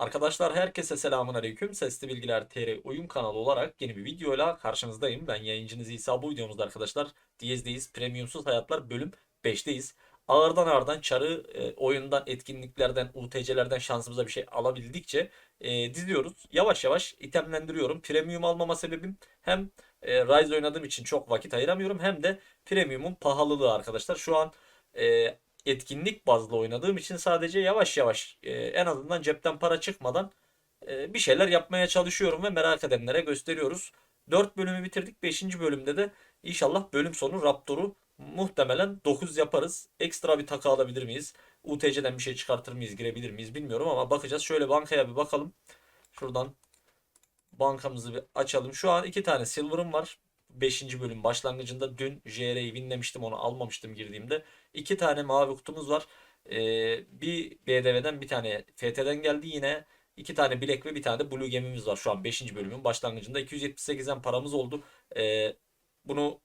Arkadaşlar herkese selamun aleyküm. Sesli Bilgiler TR oyun kanalı olarak yeni bir videoyla karşınızdayım. Ben yayıncınız İsa. Bu videomuzda arkadaşlar Diyez'deyiz. Premiumsuz Hayatlar bölüm 5'teyiz. Ağırdan ağırdan çarı e, oyundan, etkinliklerden, UTC'lerden şansımıza bir şey alabildikçe e, diziyoruz. Yavaş yavaş itemlendiriyorum. Premium almama sebebim hem e, Rise oynadığım için çok vakit ayıramıyorum hem de Premium'un pahalılığı arkadaşlar. Şu an e, etkinlik bazlı oynadığım için sadece yavaş yavaş e, en azından cepten para çıkmadan e, bir şeyler yapmaya çalışıyorum ve merak edenlere gösteriyoruz. 4 bölümü bitirdik. 5. bölümde de inşallah bölüm sonu Raptor'u muhtemelen 9 yaparız. Ekstra bir takı alabilir miyiz? UTC'den bir şey çıkartır mıyız, girebilir miyiz bilmiyorum ama bakacağız. Şöyle bankaya bir bakalım. Şuradan bankamızı bir açalım. Şu an iki tane silver'ım var. 5. bölüm başlangıcında dün JR'yi winlemiştim onu almamıştım girdiğimde. İki tane mavi kutumuz var. Ee, bir BDV'den bir tane FT'den geldi yine. iki tane Black ve bir tane de Blue gemimiz var şu an 5. bölümün başlangıcında. 278'den paramız oldu. Ee, bunu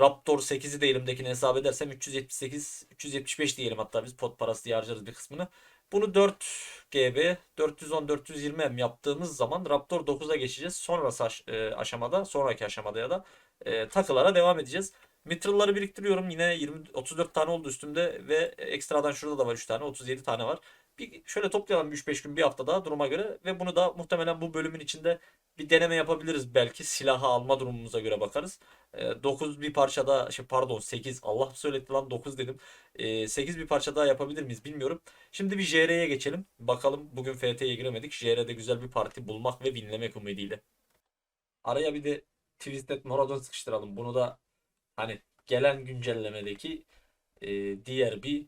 Raptor 8'i de elimdekini hesap edersem 378, 375 diyelim hatta biz pot parası diye harcarız bir kısmını. Bunu 4 GB 410 420 M yaptığımız zaman Raptor 9'a geçeceğiz. Sonrası aş- e, aşamada, sonraki aşamada ya da e, takılara devam edeceğiz. Mitral'ları biriktiriyorum. Yine 20 34 tane oldu üstümde ve ekstradan şurada da var 3 tane, 37 tane var. Bir şöyle toplayalım 3-5 gün bir hafta daha duruma göre ve bunu da muhtemelen bu bölümün içinde bir deneme yapabiliriz belki silahı alma durumumuza göre bakarız. 9 bir parçada şey pardon 8 Allah söyletti lan 9 dedim. 8 bir parça daha yapabilir miyiz bilmiyorum. Şimdi bir JR'ye geçelim. Bakalım bugün FT'ye giremedik. JR'de güzel bir parti bulmak ve winlemek ümidiyle. Araya bir de Twisted Maradon sıkıştıralım. Bunu da hani gelen güncellemedeki e, diğer bir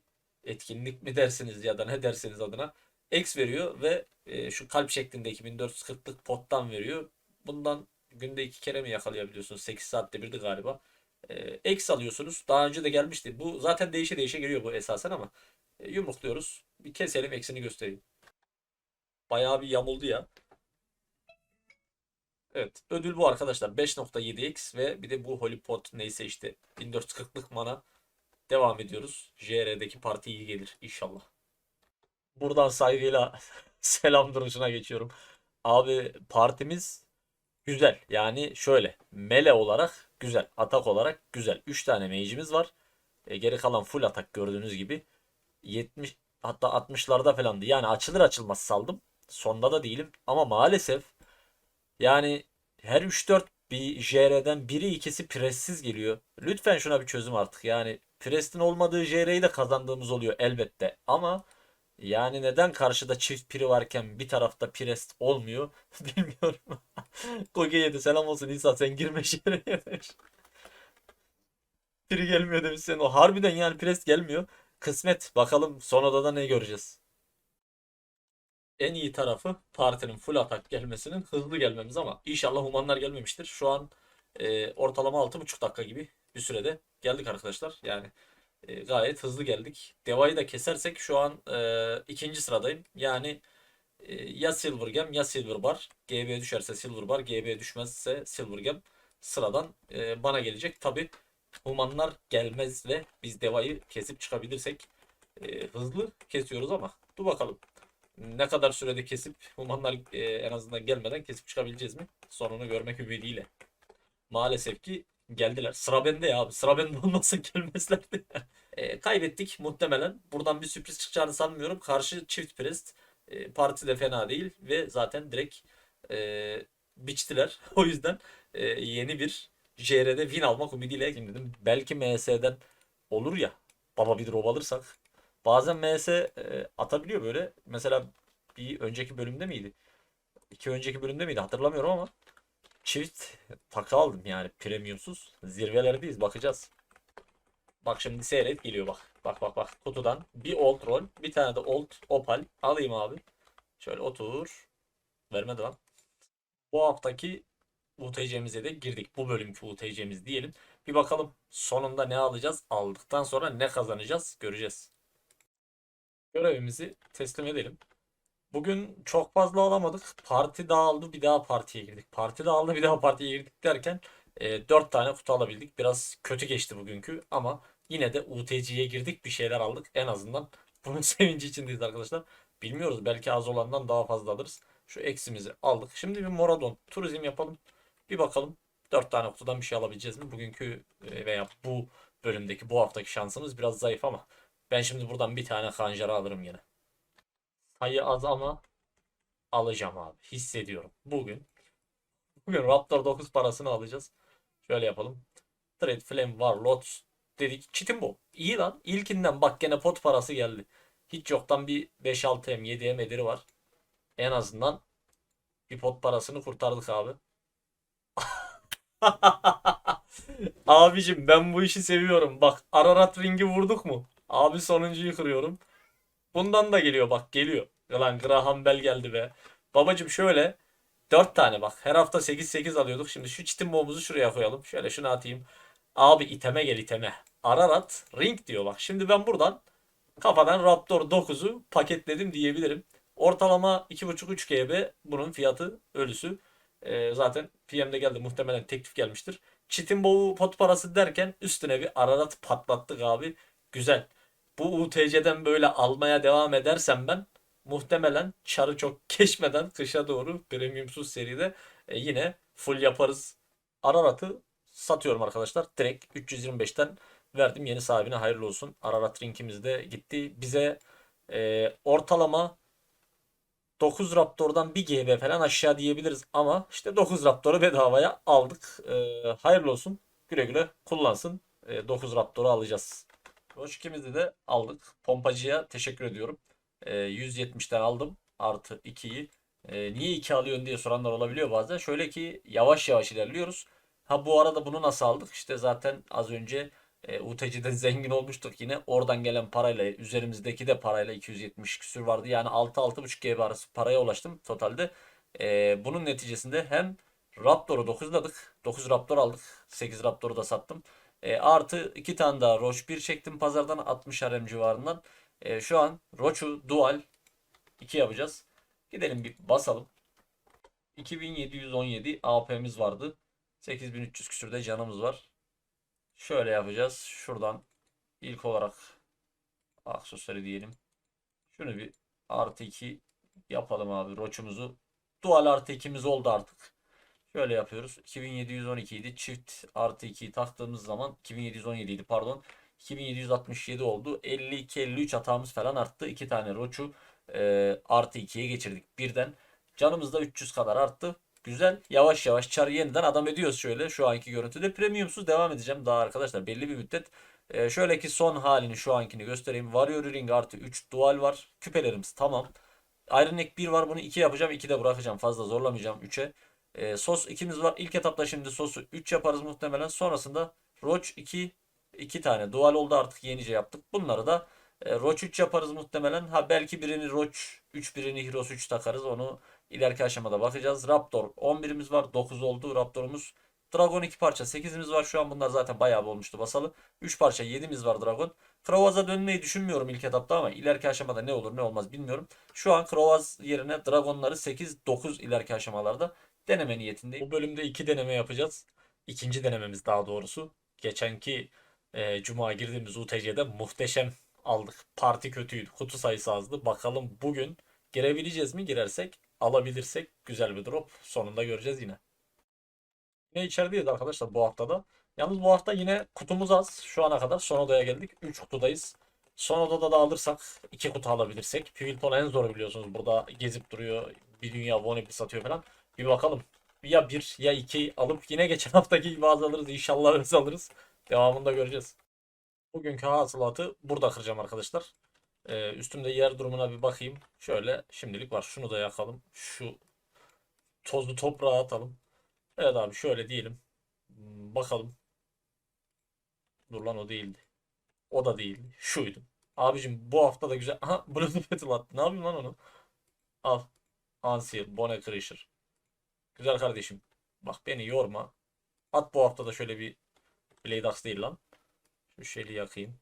etkinlik mi dersiniz ya da ne derseniz adına X veriyor ve e, şu kalp şeklindeki 1440'lık pottan veriyor. Bundan günde iki kere mi yakalayabiliyorsunuz? 8 saatte birdi galiba. E, X alıyorsunuz. Daha önce de gelmişti. Bu zaten değişe değişe geliyor bu esasen ama e, yumrukluyoruz. Bir keselim eksini göstereyim. Bayağı bir yamuldu ya. Evet. Ödül bu arkadaşlar. 5.7x ve bir de bu Holy Pot neyse işte 1440'lık mana devam ediyoruz. JR'deki parti iyi gelir inşallah. Buradan saygıyla selam duruşuna geçiyorum. Abi partimiz güzel. Yani şöyle mele olarak güzel. Atak olarak güzel. 3 tane mage'imiz var. E, geri kalan full atak gördüğünüz gibi. 70 hatta 60'larda falandı. Yani açılır açılmaz saldım. Sonda da değilim. Ama maalesef yani her 3-4 bir JR'den biri ikisi pressiz geliyor. Lütfen şuna bir çözüm artık. Yani Prestin olmadığı JR'yi de kazandığımız oluyor elbette. Ama yani neden karşıda çift piri varken bir tarafta Prest olmuyor bilmiyorum. Koge yedi selam olsun İsa sen girme JR'ye demiş. Piri gelmiyor demiş sen. O harbiden yani Prest gelmiyor. Kısmet bakalım son odada ne göreceğiz. En iyi tarafı partinin full atak gelmesinin hızlı gelmemiz ama inşallah humanlar gelmemiştir. Şu an e, ortalama 6,5 dakika gibi bir sürede geldik arkadaşlar. Yani e, gayet hızlı geldik. Deva'yı da kesersek şu an e, ikinci sıradayım. Yani e, ya Silver Gem ya Silver Bar. GB düşerse Silver Bar, GB düşmezse Silver Gem sıradan e, bana gelecek. Tabi humanlar gelmez ve biz Deva'yı kesip çıkabilirsek e, hızlı kesiyoruz ama dur bakalım. Ne kadar sürede kesip humanlar e, en azından gelmeden kesip çıkabileceğiz mi? Sonunu görmek ümidiyle. Maalesef ki geldiler. Sıra bende ya abi. Sıra bende olmasa gelmezlerdi. E, kaybettik muhtemelen. Buradan bir sürpriz çıkacağını sanmıyorum. Karşı çift prest. E, parti de fena değil ve zaten direkt e, biçtiler. O yüzden e, yeni bir JR'de win almak ümidiyle dedim. Belki MS'den olur ya. Baba bir drop alırsak. Bazen MS e, atabiliyor böyle. Mesela bir önceki bölümde miydi? İki önceki bölümde miydi hatırlamıyorum ama çift takı aldım yani premiumsuz. Zirvelerdeyiz bakacağız. Bak şimdi seyret geliyor bak. Bak bak bak kutudan bir old roll bir tane de old opal alayım abi. Şöyle otur. Vermedi lan. Bu haftaki UTC'mize de girdik. Bu bölümki UTC'miz diyelim. Bir bakalım sonunda ne alacağız? Aldıktan sonra ne kazanacağız? Göreceğiz. Görevimizi teslim edelim. Bugün çok fazla alamadık. Parti dağıldı bir daha partiye girdik. Parti dağıldı bir daha partiye girdik derken e, 4 tane kutu alabildik. Biraz kötü geçti bugünkü ama yine de UTC'ye girdik bir şeyler aldık. En azından bunun sevinci içindeyiz arkadaşlar. Bilmiyoruz. Belki az olandan daha fazla alırız. Şu eksimizi aldık. Şimdi bir Moradon turizm yapalım. Bir bakalım 4 tane kutudan bir şey alabileceğiz mi? Bugünkü e, veya bu bölümdeki bu haftaki şansımız biraz zayıf ama ben şimdi buradan bir tane kanjara alırım yine. Sayı az ama alacağım abi. Hissediyorum. Bugün bugün Raptor 9 parasını alacağız. Şöyle yapalım. Trade Flame var. Lots dedik. Çitin bu. İyi lan. İlkinden bak gene pot parası geldi. Hiç yoktan bir 5-6M 7M ederi var. En azından bir pot parasını kurtardık abi. Abicim ben bu işi seviyorum. Bak Ararat ringi vurduk mu? Abi sonuncuyu kırıyorum. Bundan da geliyor bak geliyor. Lan Graham Bell geldi be. Babacım şöyle 4 tane bak. Her hafta 8-8 alıyorduk. Şimdi şu çitin boğumuzu şuraya koyalım. Şöyle şunu atayım. Abi iteme gel iteme. Ararat ring diyor bak. Şimdi ben buradan kafadan Raptor 9'u paketledim diyebilirim. Ortalama 2.5-3 GB bunun fiyatı ölüsü. Ee, zaten PM'de geldi muhtemelen teklif gelmiştir. Çitin boğu pot parası derken üstüne bir Ararat patlattık abi. Güzel. Bu UTC'den böyle almaya devam edersem ben muhtemelen çarı çok geçmeden kışa doğru premiumsuz seride e, yine full yaparız. Ararat'ı satıyorum arkadaşlar. Direkt 325'ten verdim yeni sahibine hayırlı olsun. Ararat rinkimiz de gitti. Bize e, ortalama 9 Raptor'dan 1 GB falan aşağı diyebiliriz ama işte 9 Raptor'u bedavaya aldık. E, hayırlı olsun. Güle güle kullansın. E, 9 Raptor'u alacağız. Hoş ikimizi de aldık. Pompacıya teşekkür ediyorum. E, 170'ten aldım. Artı 2'yi. E, niye 2 alıyorsun diye soranlar olabiliyor bazen. Şöyle ki yavaş yavaş ilerliyoruz. Ha bu arada bunu nasıl aldık? İşte zaten az önce e, UTC'den zengin olmuştuk yine. Oradan gelen parayla üzerimizdeki de parayla 270 küsür vardı. Yani 6-6.5 GB arası paraya ulaştım totalde. E, bunun neticesinde hem Raptor'u 9'ladık. 9 Raptor aldık. 8 Raptor'u da sattım. E, artı 2 tane daha Roche 1 çektim pazardan 60 RM civarından. E, şu an Roche'u Dual 2 yapacağız. Gidelim bir basalım. 2717 AP'miz vardı. 8300 küsürde canımız var. Şöyle yapacağız. Şuradan ilk olarak aksesuarı diyelim. Şunu bir artı 2 yapalım abi roçumuzu. Dual artı 2'miz oldu artık. Şöyle yapıyoruz. 2712 idi. Çift artı 2'yi taktığımız zaman 2717 idi pardon. 2767 oldu. 52-53 hatamız falan arttı. 2 tane roçu e, artı 2'ye geçirdik birden. Canımız da 300 kadar arttı. Güzel. Yavaş yavaş çarı yeniden adam ediyoruz şöyle. Şu anki görüntüde premiumsuz devam edeceğim daha arkadaşlar. Belli bir müddet. E, şöyle ki son halini şu ankini göstereyim. Warrior Ring artı 3 dual var. Küpelerimiz tamam. Iron Neck 1 var bunu 2 yapacağım. 2 de bırakacağım. Fazla zorlamayacağım 3'e. E, sos ikimiz var. İlk etapta şimdi sosu 3 yaparız muhtemelen. Sonrasında Roach 2 2 tane dual oldu artık yenice yaptık. Bunları da e, Roach 3 yaparız muhtemelen. Ha belki birini Roach 3 birini Heroes 3 takarız. Onu ileriki aşamada bakacağız. Raptor 11'imiz var. 9 oldu Raptor'umuz. Dragon 2 parça 8'imiz var. Şu an bunlar zaten bayağı bir olmuştu basalı. 3 parça 7'miz var Dragon. Krovaz'a dönmeyi düşünmüyorum ilk etapta ama ileriki aşamada ne olur ne olmaz bilmiyorum. Şu an Krovaz yerine Dragon'ları 8-9 ileriki aşamalarda deneme niyetindeyim. Bu bölümde 2 deneme yapacağız. İkinci denememiz daha doğrusu. Geçenki e, Cuma girdiğimiz UTC'de muhteşem aldık. Parti kötüydü. Kutu sayısı azdı. Bakalım bugün girebileceğiz mi? Girersek alabilirsek güzel bir drop. Sonunda göreceğiz yine. Yine içerideyiz arkadaşlar bu haftada. Yalnız bu hafta yine kutumuz az. Şu ana kadar son odaya geldik. 3 kutudayız. Son odada da alırsak 2 kutu alabilirsek. Pivilton en zoru biliyorsunuz. Burada gezip duruyor. Bir dünya bonibli satıyor falan. Bir bakalım. Ya 1 ya 2 alıp yine geçen haftaki gibi az alırız. İnşallah hız alırız. Devamını da göreceğiz. Bugünkü hasılatı burada kıracağım arkadaşlar. Ee, üstümde yer durumuna bir bakayım. Şöyle şimdilik var. Şunu da yakalım. Şu tozlu toprağı atalım. Evet abi şöyle diyelim. Hmm, Bakalım. Dur lan o değildi. O da değildi. Şuydu. Abicim bu hafta da güzel. Aha Blue Battle attı. Ne yapayım lan onu? Al. Ansil, Bone Crusher. Güzel kardeşim. Bak beni yorma. At bu hafta da şöyle bir Blade Axe değil lan. Şu şeyi yakayım.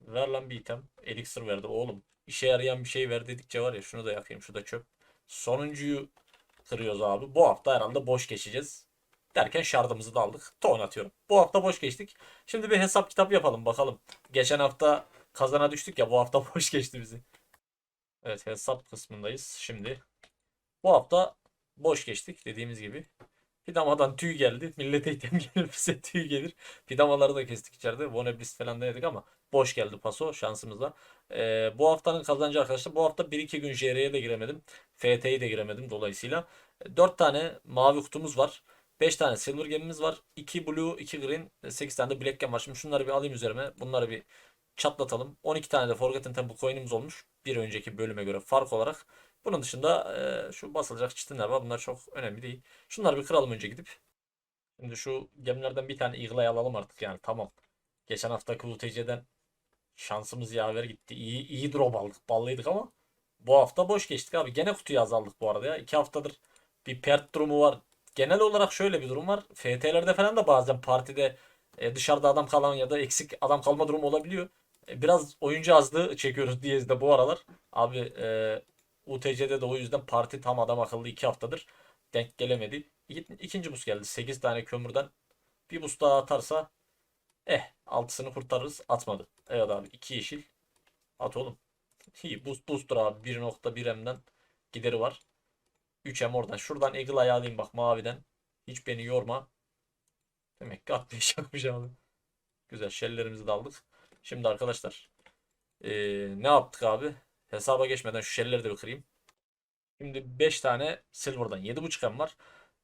Ver lan bir item. Elixir verdi oğlum. İşe yarayan bir şey ver dedikçe var ya şunu da yakayım. Şu da çöp. Sonuncuyu kırıyoruz abi. Bu hafta herhalde boş geçeceğiz. Derken şardımızı da aldık. Ton atıyorum. Bu hafta boş geçtik. Şimdi bir hesap kitap yapalım bakalım. Geçen hafta kazana düştük ya bu hafta boş geçti bizi. Evet hesap kısmındayız. Şimdi bu hafta boş geçtik dediğimiz gibi. Pidamadan tüy geldi. Millete item gelir bize tüy gelir. Pidamaları da kestik içeride. Voneblis falan da yedik ama boş geldi paso şansımızla. Ee, bu haftanın kazancı arkadaşlar. Bu hafta 1-2 gün JR'ye de giremedim. FT'ye de giremedim dolayısıyla. 4 tane mavi kutumuz var. 5 tane silver gemimiz var. 2 blue, 2 green, 8 tane de black gem var. Şimdi şunları bir alayım üzerime. Bunları bir çatlatalım. 12 tane de Forgotten Temple coin'imiz olmuş. Bir önceki bölüme göre fark olarak. Bunun dışında e, şu basılacak çitinler var. Bunlar çok önemli değil. Şunları bir kıralım önce gidip. Şimdi şu gemilerden bir tane Eagle'ı alalım artık yani tamam. Geçen haftaki UTC'den şansımız yaver gitti. İyi, iyi drop aldık. Ballıydık ama bu hafta boş geçtik abi. Gene kutuyu azaldık bu arada ya. İki haftadır bir pert durumu var. Genel olarak şöyle bir durum var. FT'lerde falan da bazen partide e, dışarıda adam kalan ya da eksik adam kalma durumu olabiliyor. E, biraz oyuncu azlığı çekiyoruz diye de bu aralar. Abi e, UTC'de de o yüzden parti tam adam akıllı 2 haftadır denk gelemedi. İki, ikinci buz geldi. 8 tane kömürden bir buz daha atarsa eh altısını kurtarırız. Atmadı. Evet abi 2 yeşil. At oğlum. İyi buz buzdur abi. 1.1 M'den gideri var. 3 M oradan. Şuradan Eagle ayağı alayım bak maviden. Hiç beni yorma. Demek ki atlayış yapmış abi. Güzel şellerimizi de aldık. Şimdi arkadaşlar eee, ne yaptık abi? Hesaba geçmeden şu şelleri de bir kırayım. Şimdi 5 tane silver'dan 7.5 M var.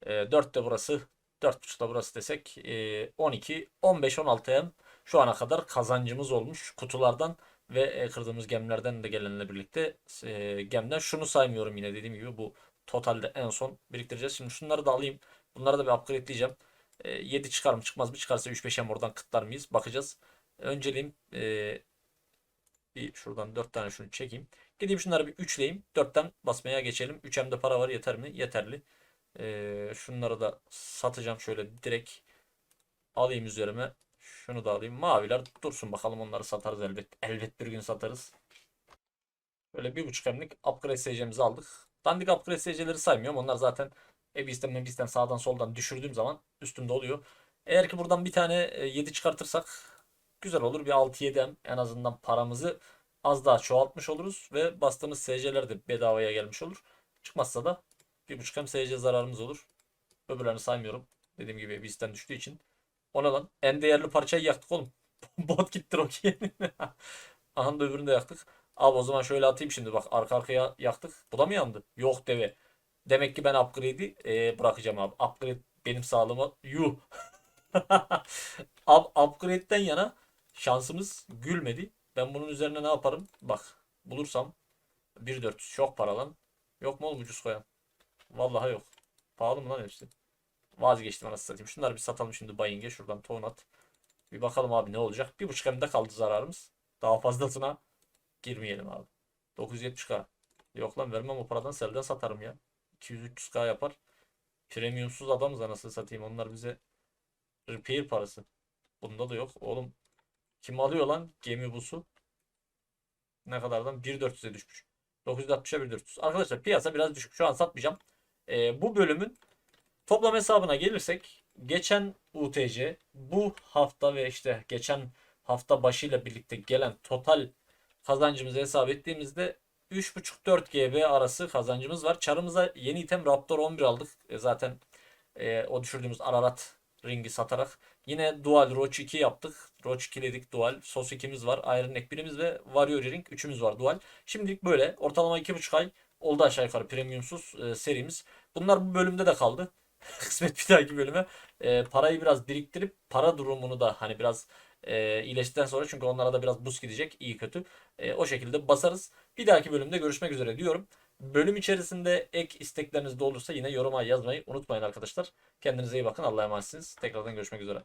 E, 4 de burası. 4.5 da burası desek e, 12, 15, 16 M şu ana kadar kazancımız olmuş kutulardan ve e, kırdığımız gemlerden de gelenle birlikte e, gemden şunu saymıyorum yine dediğim gibi bu totalde en son biriktireceğiz. Şimdi şunları da alayım. Bunları da bir upgradeleyeceğim. E, 7 çıkar mı çıkmaz mı? Çıkarsa 3-5 M oradan kıtlar mıyız? Bakacağız. Önceliğim e, bir şuradan 4 tane şunu çekeyim. Gideyim şunları bir üçleyeyim. 4'ten basmaya geçelim. 3M'de para var yeter mi? Yeterli. Ee, şunları da satacağım şöyle direkt alayım üzerime. Şunu da alayım. Maviler dursun bakalım onları satarız elbet. Elbet bir gün satarız. Böyle bir buçuk emlik upgrade SC'mizi aldık. Dandik upgrade SC'leri saymıyorum. Onlar zaten Ebis'ten Mebis'ten sağdan soldan düşürdüğüm zaman üstümde oluyor. Eğer ki buradan bir tane 7 çıkartırsak güzel olur. Bir 6-7 M en azından paramızı az daha çoğaltmış oluruz ve bastığımız SC'ler de bedavaya gelmiş olur. Çıkmazsa da 1.5 hem SC zararımız olur. Öbürlerini saymıyorum. Dediğim gibi bizden düştüğü için. Ona lan en değerli parçayı yaktık oğlum. Bot gitti Rocky. Aha da öbürünü de yaktık. Abi o zaman şöyle atayım şimdi bak arka arkaya yaktık. Bu da mı yandı? Yok deve. Demek ki ben upgrade'i e, bırakacağım abi. Upgrade benim sağlığıma yuh. Up, upgrade'den yana şansımız gülmedi. Ben bunun üzerine ne yaparım? Bak bulursam 1.400 çok para lan. Yok mu oğlum ucuz koyan? Vallahi yok. Pahalı mı lan hepsi? Vazgeçtim anasını satayım. Şunları bir satalım şimdi buying'e. Şuradan ton at. Bir bakalım abi ne olacak. Bir buçuk emde kaldı zararımız. Daha fazlasına girmeyelim abi. 970k. Yok lan vermem o paradan selden satarım ya. 200-300k yapar. Premiumsuz adamız anasını satayım. Onlar bize repair parası. Bunda da yok. Oğlum kim alıyor lan gemi busu? Ne kadardan? 1.400'e düşmüş. 960'a 1.400. Arkadaşlar piyasa biraz düşük. Şu an satmayacağım. Ee, bu bölümün toplam hesabına gelirsek geçen UTC bu hafta ve işte geçen hafta başıyla birlikte gelen total kazancımızı hesap ettiğimizde 3.5-4 GB arası kazancımız var. Çarımıza yeni item Raptor 11 aldık. E, zaten e, o düşürdüğümüz Ararat ringi satarak. Yine Dual Roach 2 yaptık. Roach 2'ledik Dual. Sos 2'miz var. Iron Neck 1'imiz ve Warrior Ring 3'ümüz var Dual. Şimdilik böyle. Ortalama 2.5 ay oldu aşağı yukarı premiumsuz e, serimiz. Bunlar bu bölümde de kaldı. Kısmet bir dahaki bölüme. E, parayı biraz biriktirip para durumunu da hani biraz e, iyileştikten sonra çünkü onlara da biraz buz gidecek iyi kötü. E, o şekilde basarız. Bir dahaki bölümde görüşmek üzere diyorum. Bölüm içerisinde ek istekleriniz de olursa yine yoruma yazmayı unutmayın arkadaşlar. Kendinize iyi bakın. Allah'a emanetsiniz. Tekrardan görüşmek üzere.